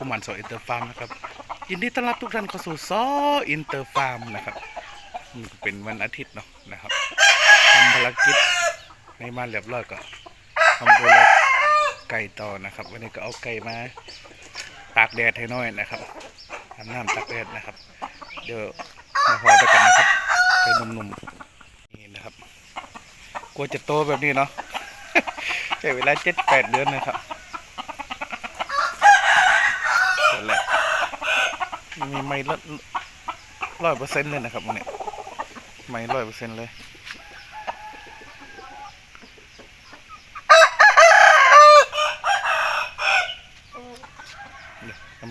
ผมหมันสออินเตอร์ฟาร์มนะครับยินดีต้อนรับทุกท่านเข้าสู่ซออินเตอร์ฟาร์มนะครับนี่เป็นวันอาทิตย์เนาะนะครับทำภารกิจในบ้านเรียบร้อยก็ทำดูแลไก่ต่อนะครับ วันนี้ก็เอาไก่มาตากแดดให้น้อยนะครับทำน้ำตากแดดนะครับ เดี๋ยวมาพอไปกันนะครับไก่หนุ่มๆนี่นะครับกลัวจะโตแบบนี้เนาะใช้เวลาเจ็ดแปดเดือนนะครับนั่นแหละ มีไม่ร้อยเปอร์เซ็นต์เลยนะครับวันนี้ไม่ร้อยเปอร์เซ็นต์เลย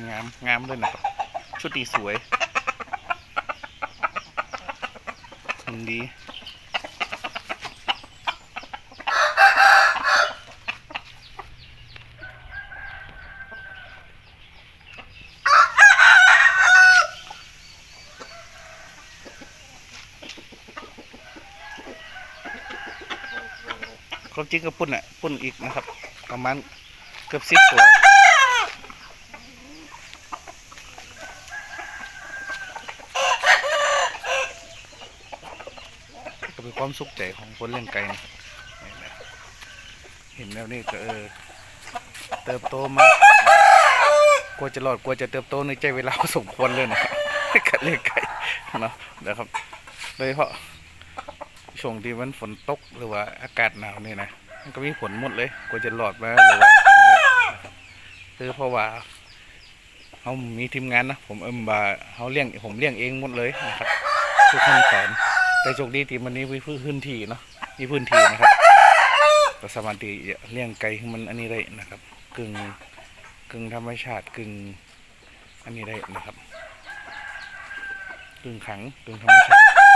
งามงามเลยนะครับ ชุดดีสวยดี ความจริงก็ปุ่นอะปุ่นอีกนะครับ ประมาณเกือบสิบตัวก็เป็นความสุขใจของคนเลี้ยงไก่นะเห็นแล้วนี่ก็เออเติบโตมากลัวจะรอดกลัวจะเติบโตในใจเวลาสมควรเลยนะการเลี้ยงไก่เนาะนะครับโดยเฉพาะ ช่วงที่มันฝนตกหรือว่าอากาศหนาวนี่นะมันก็มีผลหมดเลยกว่าจะหลอดมาหรือว่าคือเพราะว่าเขามีทีมงานนะผมเอิมบาเขาเลี้ยงผมเลี้ยงเองหมดเลยนะครับทุกขั้นตอนแต่โชคดีที่มันนี้มีพื้นที่เนาะมีพื้นที่นะครับก็สามารถที่จะเลี้ยงไก่ให้มันอันนี้ได้นะครับกึ่งกึ่งธรรมชาติกึ่งอันนี้ได้นะครับกึ่งขังกึ่งธรรมชาติ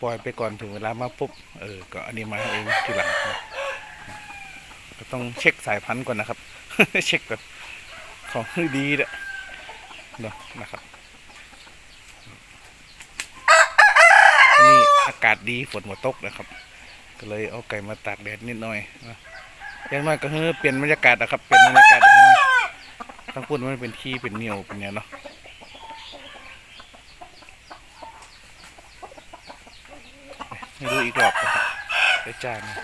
ปล่อยไปก่อนถึงเวลามาปุ๊บเออก็อันนี้มาเองทีหลังนะก็ต้องเช็คสายพันธุ์ก่อนนะครับ เช็คแบบของดีเด้อเนาะนะครับนนี้อากาศดีฝนหมดตกนะครับ ก็เลยเอาไก่มาตากแดดนิดหน่อยนะอย่างน้อยก็เฮ้เปลี่ยนบรรยากาศนะครับเปลี่ยนบรรยากาศให้หน่อยทั้งพูดมันเป็นขี้เป็นเหนียวเป็นเนี้ยเนาะ ให้ดูอีกรอบนะครับไปจานนะ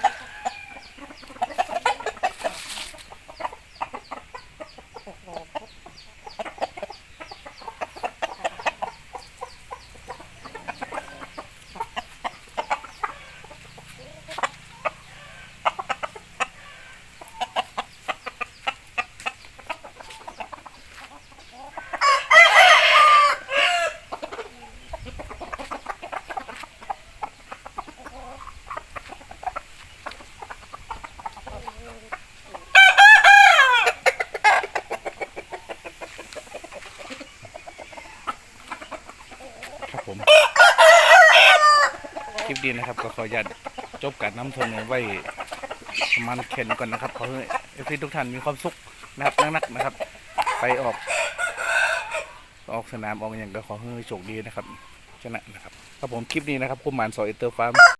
ครับผม คลิปดีนะครับ ก็ขออนุญาตจบการน้ำทนไว้ประมาณเข็นก่อนนะครับขอให้เอฟซีทุกท่านมีความสุขนะครับนักๆนะครับ ไปออกออกสนามออกอย่างก็ขอให้โชคดีนะครับชนะนะครับครับผมคลิปนี้นะครับผมหมานสอยเตอร์ฟาร์ม